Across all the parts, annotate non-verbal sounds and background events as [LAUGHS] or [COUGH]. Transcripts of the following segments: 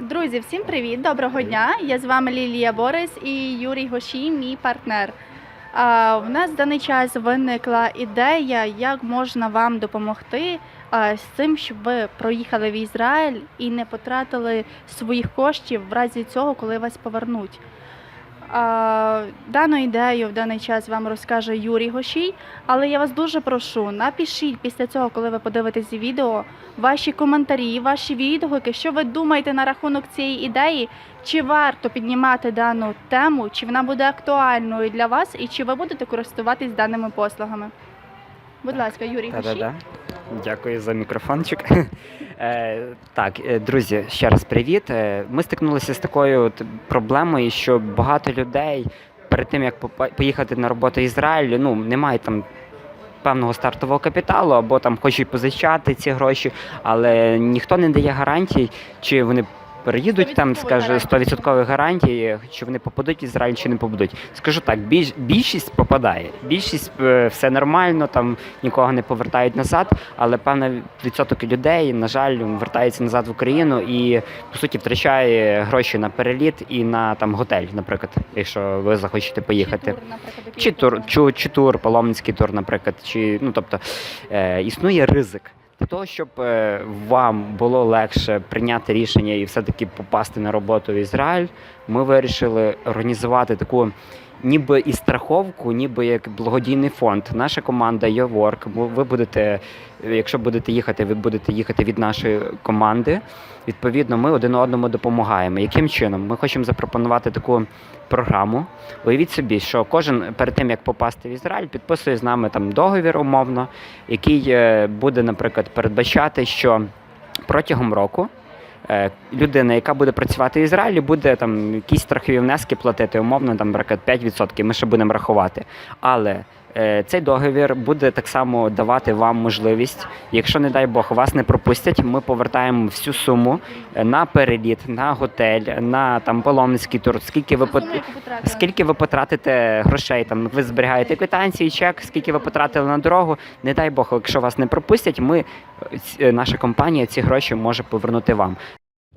Друзі, всім привіт! Доброго дня! Я з вами Лілія Борис і Юрій Гошій, мій партнер. А, в нас в даний час виникла ідея, як можна вам допомогти а, з цим, щоб ви проїхали в Ізраїль і не потратили своїх коштів в разі цього, коли вас повернуть. Дану ідею в даний час вам розкаже Юрій Гошій, але я вас дуже прошу, напишіть після цього, коли ви подивитесь відео, ваші коментарі, ваші відгуки, що ви думаєте на рахунок цієї ідеї, чи варто піднімати дану тему, чи вона буде актуальною для вас, і чи ви будете користуватись даними послугами. Будь ласка, Юрій Гошій. Дякую за мікрофончик. [LAUGHS] Е, так, е, друзі, ще раз привіт. Е, Ми стикнулися з такою проблемою, що багато людей перед тим як поїхати на роботу в Ізраїль, ну не мають там. Певного стартового капіталу, або там хочуть позичати ці гроші, але ніхто не дає гарантій, чи вони переїдуть там, скаже гарантій. 100% гарантії, чи вони попадуть в Ізраїль, чи не попадуть. Скажу так, більш, більшість попадає. Більшість е, все нормально, там нікого не повертають назад, але певний відсоток людей, на жаль, вертається назад в Україну і по суті втрачає гроші на переліт і на там готель, наприклад, якщо ви захочете поїхати. Чи тур, наприклад, Чи тур, чи, чи тур, паломницький тур, наприклад, чи ну тобто е, існує ризик. Того, щоб е, вам було легше прийняти рішення і все-таки попасти на роботу в Ізраїль, ми вирішили організувати таку ніби і страховку, ніби як благодійний фонд. Наша команда бо ви будете, якщо будете їхати, ви будете їхати від нашої команди. Відповідно, ми один одному допомагаємо. Яким чином? Ми хочемо запропонувати таку програму. Уявіть собі, що кожен перед тим як попасти в Ізраїль, підписує з нами там договір умовно, який е, буде, наприклад, передбачати, що протягом року. Е, Людина, яка буде працювати в Ізраїлі, буде там якісь страхові внески платити, умовно, там, наприклад, 5%, ми ще будемо рахувати. Але цей договір буде так само давати вам можливість, якщо, не дай Бог, вас не пропустять, ми повертаємо всю суму е, на переліт, на готель, на там паломницький тур, скільки ви пот-. Скільки ви потратите грошей? Там ви зберігаєте квитанції, чек, скільки ви потратили на дорогу. Не дай Бог, якщо вас не пропустять, ми е, е, наша компанія ці гроші може повернути вам.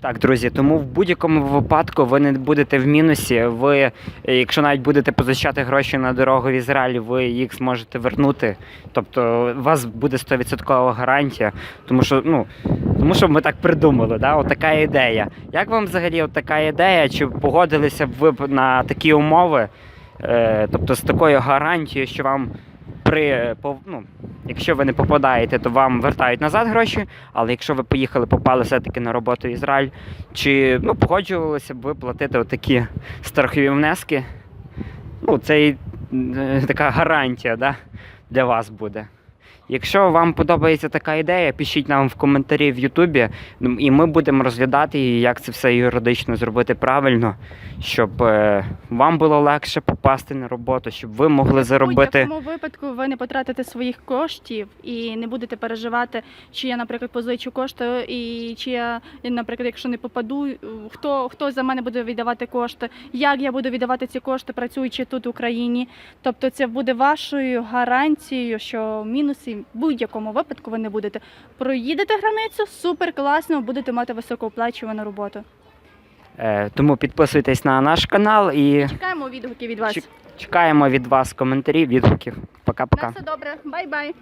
Так, друзі, тому в будь-якому випадку ви не будете в мінусі. Ви, якщо навіть будете позичати гроші на дорогу в Ізраїль, ви їх зможете вернути. Тобто у вас буде 100% гарантія, тому що ну тому що ми так придумали. Да? От така ідея. Як вам взагалі от така ідея? Чи погодилися б ви на такі умови? Е, тобто з такою гарантією, що вам при ну, якщо ви не попадаєте, то вам вертають назад гроші. Але якщо ви поїхали, попали все-таки на роботу в Ізраїль, чи ну, погоджувалися б ви платити отакі страхові внески? Ну, це і, е, така гарантія да, для вас буде. Якщо вам подобається така ідея, пишіть нам в коментарі в Ютубі, ну, і ми будемо розглядати, як це все юридично зробити правильно, щоб е, вам було легше попасти на роботу, щоб ви могли В заробити. будь-якому випадку ви не потратите своїх коштів і не будете переживати, чи я, наприклад, позичу кошти, і чи я, наприклад, якщо не попаду, хто, хто за мене буде віддавати кошти, як я буду віддавати ці кошти, працюючи тут в Україні. Тобто це буде вашою гарантією, що мінусів в будь-якому випадку ви не будете. Проїдете границю, супер класно, будете мати високооплачувану роботу. Е, тому підписуйтесь на наш канал і Чекаємо відгуки від вас. Чекаємо від вас коментарів, відгуків. На Пока-пока. все добре, бай-бай.